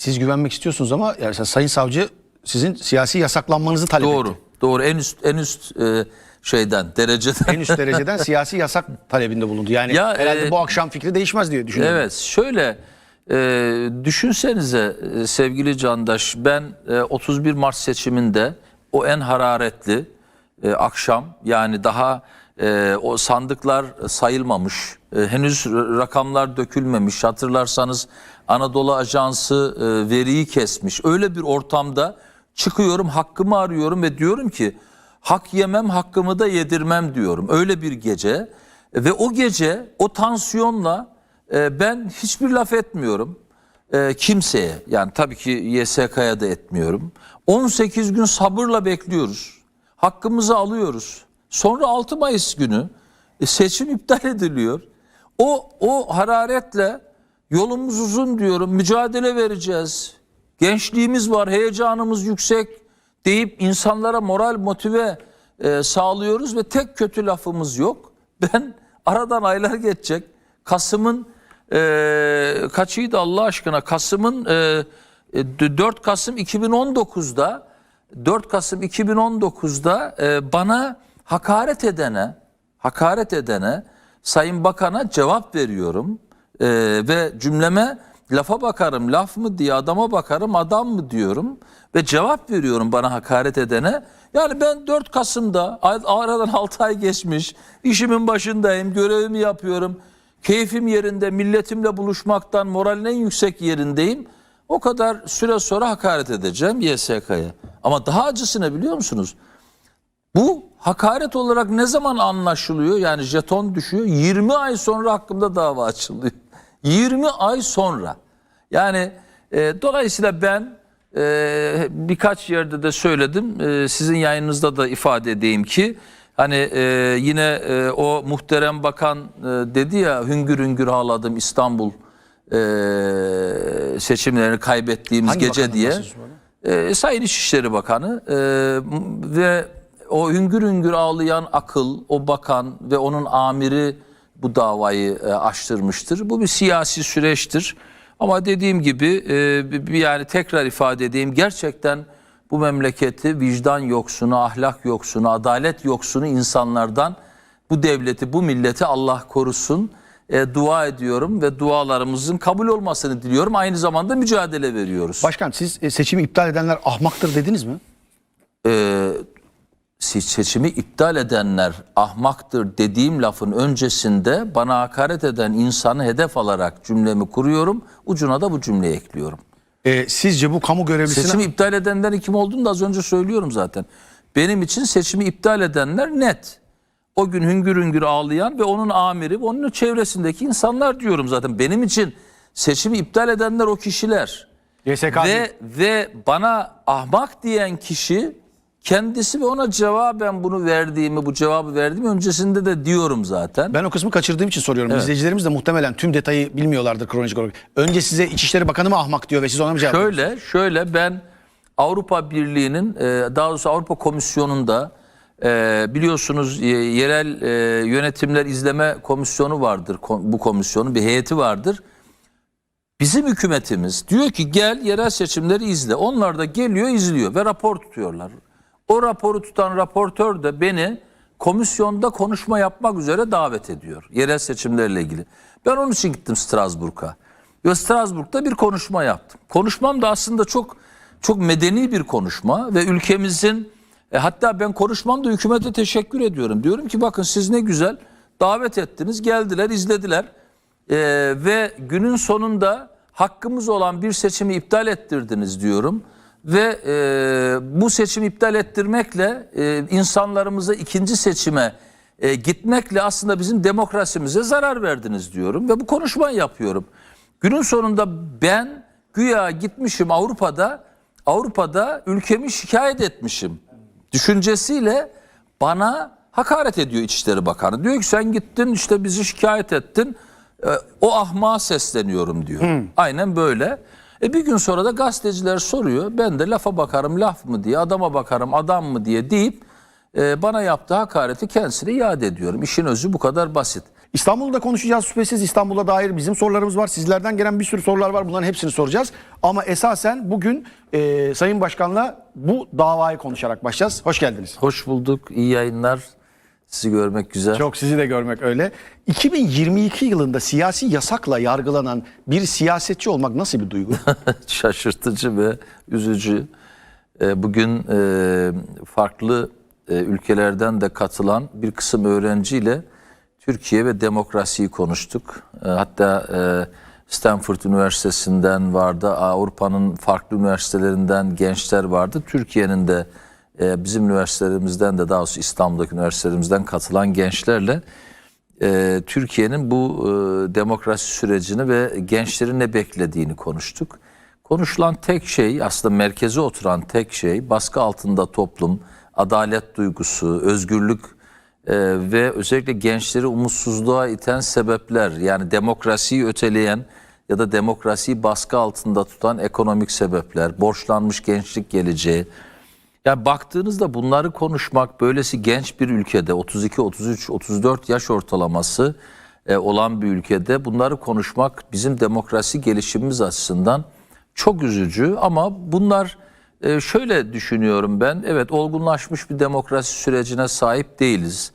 Siz güvenmek istiyorsunuz ama yani Sayın Savcı sizin siyasi yasaklanmanızı talep Doğru. etti. Doğru. En üst en üst e, şeyden, dereceden. En üst dereceden siyasi yasak talebinde bulundu. Yani Ya, herhalde e, bu akşam fikri değişmez diye düşünüyorum. Evet, şöyle e, düşünsenize e, sevgili Candaş, ben e, 31 Mart seçiminde o en hararetli e, akşam yani daha e, o sandıklar sayılmamış, e, henüz rakamlar dökülmemiş. Hatırlarsanız Anadolu Ajansı e, veriyi kesmiş. Öyle bir ortamda çıkıyorum, hakkımı arıyorum ve diyorum ki hak yemem, hakkımı da yedirmem diyorum. Öyle bir gece ve o gece o tansiyonla e, ben hiçbir laf etmiyorum e, kimseye. Yani tabii ki YSK'ya da etmiyorum. 18 gün sabırla bekliyoruz. Hakkımızı alıyoruz. Sonra 6 Mayıs günü e, seçim iptal ediliyor. O o hararetle yolumuz uzun diyorum. Mücadele vereceğiz. Gençliğimiz var, heyecanımız yüksek deyip insanlara moral motive e, sağlıyoruz ve tek kötü lafımız yok. Ben aradan aylar geçecek. Kasım'ın e, kaçıydı Allah aşkına? Kasım'ın e, e, 4 Kasım 2019'da 4 Kasım 2019'da e, bana hakaret edene hakaret edene Sayın Bakan'a cevap veriyorum E, ve cümleme lafa bakarım laf mı diye adama bakarım adam mı diyorum ve cevap veriyorum bana hakaret edene. Yani ben 4 Kasım'da aradan 6 ay geçmiş işimin başındayım görevimi yapıyorum. Keyfim yerinde milletimle buluşmaktan moralin en yüksek yerindeyim. O kadar süre sonra hakaret edeceğim YSK'ya. Ama daha acısı ne biliyor musunuz? Bu hakaret olarak ne zaman anlaşılıyor? Yani jeton düşüyor. 20 ay sonra hakkımda dava açılıyor. 20 ay sonra. Yani e, dolayısıyla ben e, birkaç yerde de söyledim. E, sizin yayınınızda da ifade edeyim ki hani e, yine e, o muhterem bakan e, dedi ya hüngür hüngür ağladım İstanbul e, seçimlerini kaybettiğimiz Hangi gece diye. E, Sayın İçişleri Bakanı e, ve o hüngür hüngür ağlayan akıl, o bakan ve onun amiri bu davayı e, açtırmıştır. Bu bir siyasi süreçtir. Ama dediğim gibi e, bir- yani tekrar ifade edeyim gerçekten bu memleketi vicdan yoksunu, ahlak yoksunu, adalet yoksunu insanlardan bu devleti, bu milleti Allah korusun. E, dua ediyorum ve dualarımızın kabul olmasını diliyorum. Aynı zamanda mücadele veriyoruz. Başkan siz e, seçimi iptal edenler ahmaktır dediniz mi? e, se- seçimi iptal edenler ahmaktır dediğim lafın öncesinde bana hakaret eden insanı hedef alarak cümlemi kuruyorum. Ucuna da bu cümleyi ekliyorum. E, sizce bu kamu görevlisine... Seçimi iptal edenlerin kim olduğunu da az önce söylüyorum zaten. Benim için seçimi iptal edenler net. O gün hüngür hüngür ağlayan ve onun amiri ve onun çevresindeki insanlar diyorum zaten. Benim için seçimi iptal edenler o kişiler. YSK. Ve ve bana ahmak diyen kişi kendisi ve ona cevaben bunu verdiğimi, bu cevabı verdiğimi öncesinde de diyorum zaten. Ben o kısmı kaçırdığım için soruyorum. İzleyicilerimiz de muhtemelen tüm detayı bilmiyorlardır kronolojik olarak. Önce size İçişleri Bakanı mı ahmak diyor ve siz ona mı cevap veriyorsunuz? Şöyle, şöyle ben Avrupa Birliği'nin e, daha doğrusu Avrupa Komisyonu'nda e, biliyorsunuz e, yerel yönetimler izleme komisyonu vardır. Bu komisyonun bir heyeti vardır. Bizim hükümetimiz diyor ki gel yerel seçimleri izle. Onlar da geliyor izliyor ve rapor tutuyorlar. O raporu tutan raportör de beni komisyonda konuşma yapmak üzere davet ediyor. Yerel seçimlerle ilgili. Ben onun için gittim Strasbourg'a. Ve Strasbourg'da bir konuşma yaptım. Konuşmam da aslında çok çok medeni bir konuşma ve ülkemizin e, hatta ben konuşmamda hükümete teşekkür ediyorum. Diyorum ki bakın siz ne güzel davet ettiniz, geldiler, izlediler. Ee, ve günün sonunda hakkımız olan bir seçimi iptal ettirdiniz diyorum. Ve e, bu seçimi iptal ettirmekle e, insanlarımıza ikinci seçime e, gitmekle aslında bizim demokrasimize zarar verdiniz diyorum. Ve bu konuşmayı yapıyorum. Günün sonunda ben güya gitmişim Avrupa'da, Avrupa'da ülkemi şikayet etmişim düşüncesiyle bana hakaret ediyor İçişleri Bakanı. Diyor ki sen gittin işte bizi şikayet ettin. Ee, o ahmağa sesleniyorum diyor. Aynen böyle. E bir gün sonra da gazeteciler soruyor. Ben de lafa bakarım laf mı diye, adama bakarım adam mı diye deyip e, bana yaptığı hakareti kendisine iade ediyorum. İşin özü bu kadar basit. İstanbul'da konuşacağız şüphesiz. İstanbul'a dair bizim sorularımız var. Sizlerden gelen bir sürü sorular var. Bunların hepsini soracağız. Ama esasen bugün e, Sayın Başkan'la bu davayı konuşarak başlayacağız. Hoş geldiniz. Hoş bulduk. İyi yayınlar. Sizi görmek güzel. Çok sizi de görmek öyle. 2022 yılında siyasi yasakla yargılanan bir siyasetçi olmak nasıl bir duygu? Şaşırtıcı ve üzücü. Ee, Bugün e, farklı e, ülkelerden de katılan bir kısım öğrenciyle Türkiye ve demokrasiyi konuştuk. E, Hatta e, Stanford Üniversitesi'nden vardı, Avrupa'nın farklı üniversitelerinden gençler vardı. Türkiye'nin de e, bizim üniversitelerimizden de daha doğrusu İstanbul'daki üniversitelerimizden katılan gençlerle e, Türkiye'nin bu e, demokrasi sürecini ve gençlerin ne beklediğini konuştuk. Konuşulan tek şey aslında merkeze oturan tek şey baskı altında toplum, adalet duygusu, özgürlük e, ve özellikle gençleri umutsuzluğa iten sebepler yani demokrasiyi öteleyen ya da demokrasiyi baskı altında tutan ekonomik sebepler, borçlanmış gençlik geleceği, yani baktığınızda bunları konuşmak böylesi genç bir ülkede 32, 33, 34 yaş ortalaması e, olan bir ülkede bunları konuşmak bizim demokrasi gelişimimiz açısından çok üzücü ama bunlar e, şöyle düşünüyorum ben evet olgunlaşmış bir demokrasi sürecine sahip değiliz.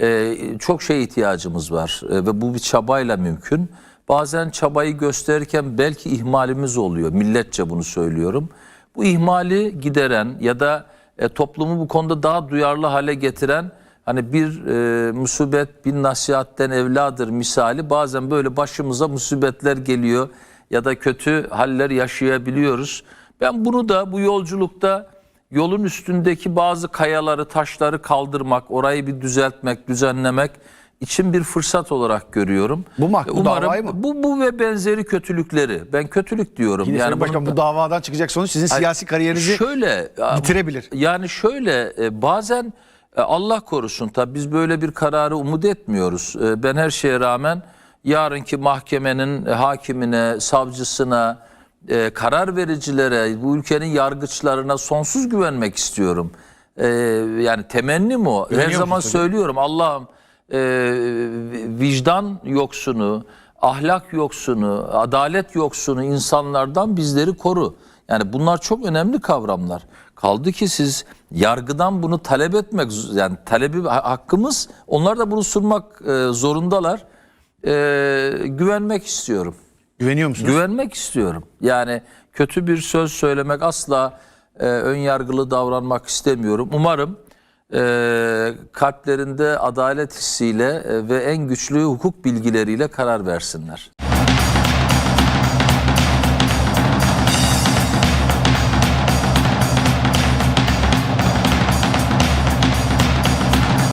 E, çok şey ihtiyacımız var ve bu bir çabayla mümkün. Bazen çabayı gösterirken belki ihmalimiz oluyor. Milletçe bunu söylüyorum. Bu ihmali gideren ya da e, toplumu bu konuda daha duyarlı hale getiren hani bir e, musibet bin nasihatten evladır misali bazen böyle başımıza musibetler geliyor ya da kötü haller yaşayabiliyoruz. Ben bunu da bu yolculukta yolun üstündeki bazı kayaları, taşları kaldırmak, orayı bir düzeltmek, düzenlemek için bir fırsat olarak görüyorum. Bu mu? Bu davayı mı? bu bu ve benzeri kötülükleri ben kötülük diyorum. Yine bunun Başkan da- bu davadan çıkacak sonuç sizin siyasi kariyerinizi şöyle bitirebilir. Yani şöyle e, bazen e, Allah korusun tabii biz böyle bir kararı umut etmiyoruz. E, Ben her şeye rağmen yarınki mahkemenin hakimine, savcısına, karar vericilere, bu ülkenin yargıçlarına sonsuz güvenmek istiyorum. Yani temennim o. Her zaman söylüyorum Allah'ım e, vicdan yoksunu, ahlak yoksunu, adalet yoksunu insanlardan bizleri koru. Yani bunlar çok önemli kavramlar. Kaldı ki siz yargıdan bunu talep etmek yani talebi ha- hakkımız onlar da bunu sunmak e, zorundalar. E, güvenmek istiyorum. Güveniyor musunuz? Güvenmek istiyorum. Yani kötü bir söz söylemek asla e, ön yargılı davranmak istemiyorum. Umarım e, kalplerinde adalet hissiyle e, ve en güçlü hukuk bilgileriyle karar versinler.